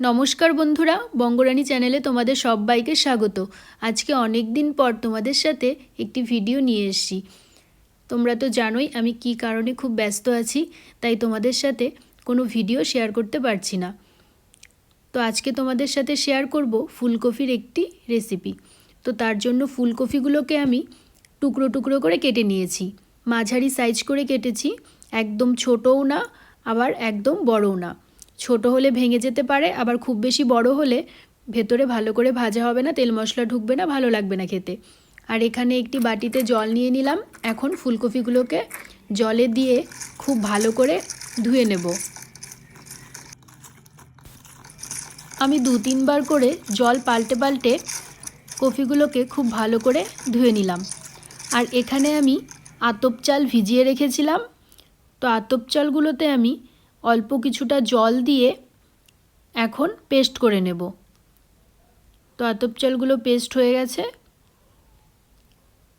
নমস্কার বন্ধুরা, বঙ্গরানী চ্যানেলে তোমাদের সবাইকে স্বাগত। আজকে অনেক দিন পর তোমাদের সাথে একটি ভিডিও নিয়ে এসেছি। তোমরা তো জানোই আমি কি কারণে খুব ব্যস্ত আছি, তাই তোমাদের সাথে কোনো ভিডিও শেয়ার করতে পারছি না। তো আজকে তোমাদের সাথে শেয়ার করব ফুলকপির একটি রেসিপি। তো তার জন্য ফুলকপিগুলোকে আমি টুকরো টুকরো করে কেটে নিয়েছি। মাঝারি সাইজ করে কেটেছি, একদম ছোটও না, আবার একদম বড়ও না। ছোট হলে ভেঙে যেতে পারে, আবার খুব বেশি বড় হলে ভেতরে ভালো করে ভাজা হবে না, তেল মশলা ঢুকবে না, ভালো লাগবে না খেতে। আর এখানে একটি বাটিতে জল নিয়ে নিলাম। এখন ফুলকপিগুলোকে জলে দিয়ে খুব ভালো করে ধুয়ে নেব। আমি দু তিনবার করে জল পাল্টে পাল্টে কফিগুলোকে খুব ভালো করে ধুয়ে নিলাম। আর এখানে আমি আতপ চাল ভিজিয়ে রেখেছিলাম। তো আতপ চালগুলোতে আমি অল্প কিছুটা জল দিয়ে এখন পেস্ট করে নেব। তো আতপ চালগুলো পেস্ট হয়ে গেছে।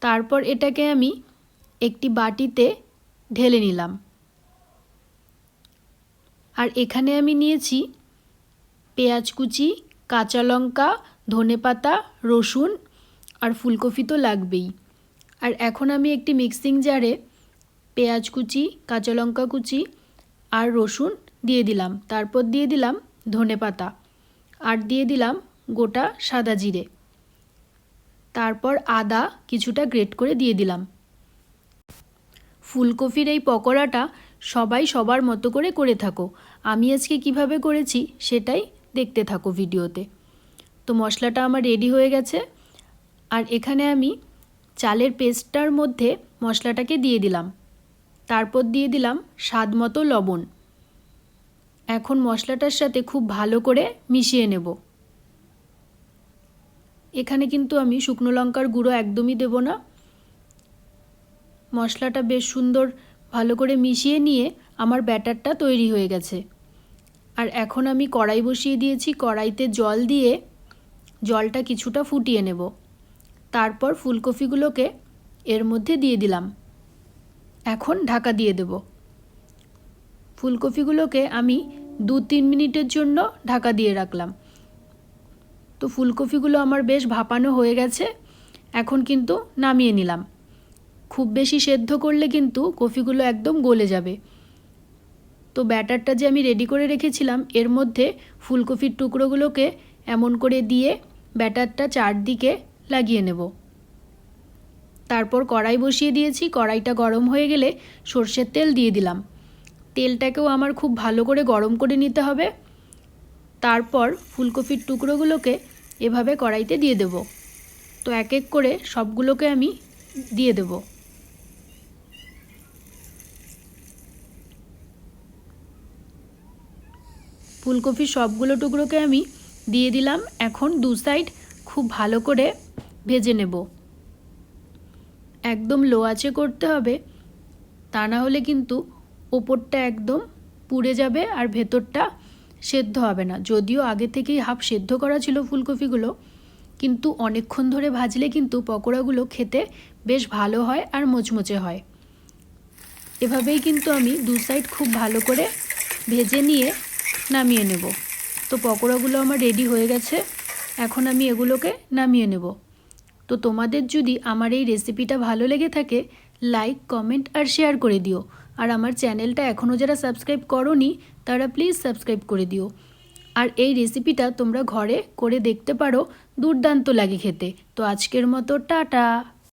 তারপর এটাকে আমি একটি বাটিতে ঢেলে নিলাম। আর এখানে আমি নিয়েছি পেঁয়াজ কুচি, কাঁচা লঙ্কা, ধনে পাতা, রসুন আর ফুলকপি তো লাগবেই। আর এখন আমি একটি মিক্সিং জারে পেঁয়াজ কুচি, কাঁচা লঙ্কা কুচি আর রসুন দিয়ে দিলাম। তারপর দিয়ে দিলাম ধনে পাতা। আর দিয়ে দিলাম গোটা সাদা জিরে। তারপর আদা কিছুটা গ্রেট করে দিয়ে দিলাম। ফুলকপির এই পকোড়াটা সবাই সবার মতো করে করে থাকো। আমি আজকে কীভাবে করেছি সেটাই দেখতে থাকো ভিডিওতে। তো মশলাটা আমার রেডি হয়ে গেছে। আর এখানে আমি চালের পেস্টটার মধ্যে মশলাটাকে দিয়ে দিলাম। তারপর দিয়ে দিলাম স্বাদ মতো লবণ। এখন মশলাটার সাথে খুব ভালো করে মিশিয়ে নেব। এখানে কিন্তু আমি শুকনো লঙ্কার গুঁড়ো একদমই দেব না। মশলাটা বেশ সুন্দর ভালো করে মিশিয়ে নিয়ে আমার ব্যাটারটা তৈরি হয়ে গেছে। আর এখন আমি কড়াই বসিয়ে দিয়েছি, কড়াইতে জল দিয়ে জলটা কিছুটা ফুটিয়ে নেব। তারপর ফুলকপিগুলোকে এর মধ্যে দিয়ে দিলাম। এখন ঢাকা দিয়ে দেব। ফুলকপিগুলোকে আমি দু তিন মিনিটের জন্য ঢাকা দিয়ে রাখলাম। তো ফুলকপিগুলো আমার বেশ ভাপানো হয়ে গেছে, এখন কিন্তু নামিয়ে নিলাম। খুব বেশি সেদ্ধ করলে কিন্তু কফিগুলো একদম গলে যাবে। তো ব্যাটারটা যে আমি রেডি করে রেখেছিলাম, এর মধ্যে ফুলকপির টুকরোগুলোকে এমন করে দিয়ে ব্যাটারটা চারদিকে লাগিয়ে নেব। তারপর কড়াই বসিয়ে দিয়েছি, কড়াইটা গরম হয়ে গেলে সর্ষের তেল দিয়ে দিলাম। তেলটাকেও আমার খুব ভালো করে গরম করে নিতে হবে। তারপর ফুলকপির টুকরোগুলোকে এভাবে কড়াইতে দিয়ে দেব। তো এক এক করে সবগুলোকে আমি দিয়ে দেব। ফুলকপির সবগুলো টুকরোকে আমি দিয়ে দিলাম। এখন দু সাইড খুব ভালো করে ভেজে নেব। একদম লো আঁচে করতে হবে, তা না হলে কিন্তু ওপরটা একদম পুড়ে যাবে আর ভেতরটা সেদ্ধ হবে না। যদিও আগে থেকেই হাফ সেদ্ধ করা ছিল ফুলকপিগুলো, কিন্তু অনেকক্ষণ ধরে ভাজলে কিন্তু পকোড়াগুলো খেতে বেশ ভালো হয় আর মোচমোচে হয়। এভাবেই কিন্তু আমি দু সাইড খুব ভালো করে ভেজে নিয়ে নামিয়ে নেব। তো পকোড়াগুলো আমার রেডি হয়ে গেছে, এখন আমি এগুলোকে নামিয়ে নেব। তো তোমাদের যদি আমার এই রেসিপিটা ভালো লেগে থাকে লাইক কমেন্ট আর শেয়ার করে দিও। আর আমার চ্যানেলটা এখনও যারা সাবস্ক্রাইব করনি, তারা প্লিজ সাবস্ক্রাইব করে দিও। আর এই রেসিপিটা তোমরা ঘরে করে দেখতে পারো, দুর্দান্ত লাগে খেতে। তো আজকের মতো, টাটা!